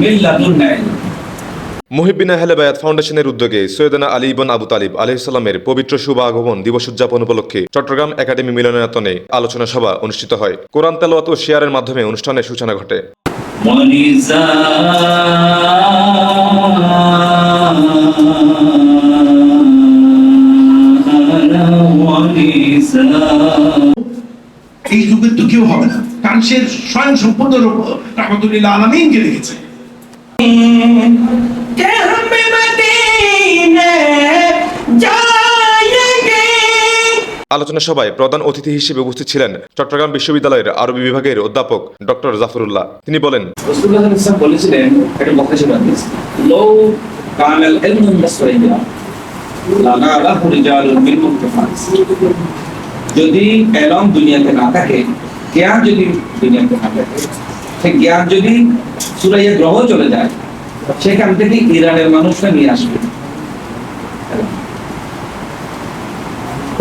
মিন লাদুন্না মুহিবিন আহলে বায়াত ফাউন্ডেশনের উদ্যোগে সৈয়দনা আলী ইবন আবু তালিব আলহিসাল্লামের পবিত্র শুভ আগমন দিবস উদযাপন উপলক্ষে চট্টগ্রাম একাডেমি মিলনায়তনে আলোচনা সভা অনুষ্ঠিত হয়। কোরআন তেলাওয়াত ও শেয়ারের মাধ্যমে অনুষ্ঠানের সূচনা ঘটে। এই যুগের তো কেউ হবে না। কানসের স্বয়ং সম্পূর্ণ রহমতুল্লাহ আলমিনকে রেখেছে আলোচনা সভায় প্রধান অতিথি হিসেবে উপস্থিত ছিলেন চট্টগ্রাম বিশ্ববিদ্যালয়ের আরবি বিভাগের অধ্যাপক ডক্টর জাফরুল্লাহ। তিনি বলেন যদি এলম দুনিয়াতে না থাকে জ্ঞান যদি দুনিয়াতে না থাকে সে জ্ঞান যদি সুরাইয়া গ্রহ চলে যায়, সেখান থেকে ইরানের মানুষরা নিয়ে আসবে।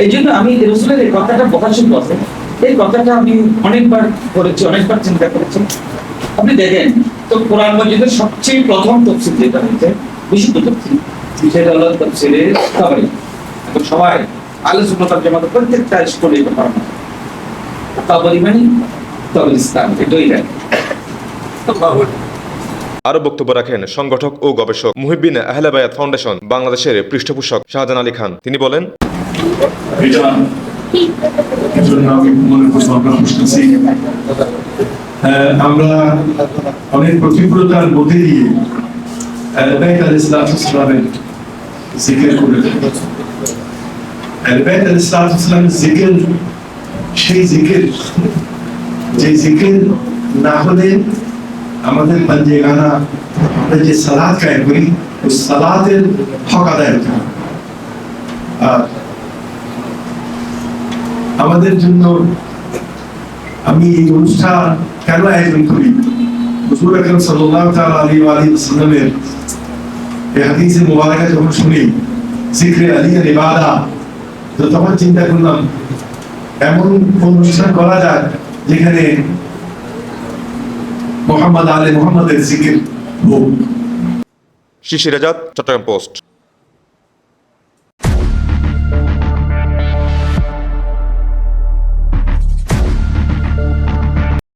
এই জন্য আমি রসুলের এই কথাটা প্রকাশিত আছে। এই কথাটা আমি অনেকবার করেছি, অনেকবার চিন্তা করেছি। আপনি দেখেন, তো কোরআন মজিদের সবচেয়ে প্রথম তফসিল যেটা হয়েছে, বিশুদ্ধ তফসিল, সেটা হলো তফসিলে তাবরি এখন সবাই আলোচনা জামাত প্রত্যেকটা স্কুলে এটা পড়ানো মানে আরও বক্তব্য রাখেন সংগঠক ও গবেষক মুহিবিন আহলে বায়াত ফাউন্ডেশন বাংলাদেশের পৃষ্ঠপোষক শাহজাহান আলী খান। তিনি বলেন এটা এই আমি মনে করছি আমরা বুঝতেছি আমরা অনেক প্রতিকূলতার মধ্যে দিয়ে আলবাইত আল ইসলামের জিকির করে আলবাইত আল ইসলামের জিকির সেই জিকির, যে জিকির না হলে আমাদের পাঞ্জেগানা আমরা যে সালাদ কায়ে করি, ওই সালাদের হক আদায় হতে আর আমাদের জন্য আমি এই অনুষ্ঠান কেন আয়োজন করি? হুজুর আকরাম সাল্লাল্লাহু তাআলা আলাইহি ওয়া আলিহি ওয়াসাল্লামের এই হাদিসে মুবারাকা যখন শুনি, জিকরে আলী এর ইবাদা তো তখন চিন্তা করলাম এমন অনুষ্ঠান করা যায় যেখানে মোহাম্মদ আলী মোহাম্মদের জিকির হোক শিশির চট্টগ্রাম পোস্ট।